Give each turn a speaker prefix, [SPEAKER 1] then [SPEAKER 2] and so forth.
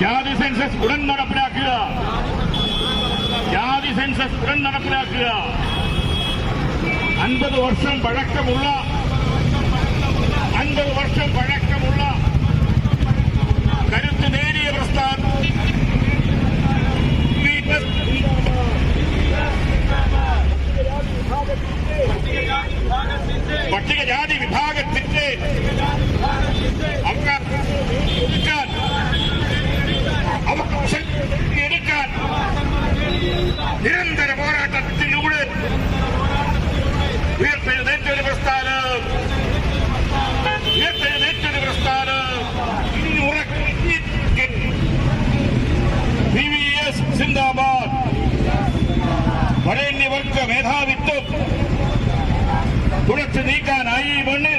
[SPEAKER 1] ജാതി സെൻസസ് ഉടൻ നടപ്പിലാക്കുക. ജാതി സെൻസസ് ഉടൻ നടപ്പിലാക്കുക. അൻപത് വർഷം പഴക്കമുള്ള അൻപത് വർഷം പഴക്കമുള്ള കരുത്ത് നേടിയ പ്രസ്ഥാനം പട്ടികജാതി വിഭാഗത്തിന്റെ ಶ್ರೀಮಂತ ಮೇಧಾವಿತ್ತು ತುಳಸಿ ನೀಕ ನಾಯಿ ಬಣ್ಣೆ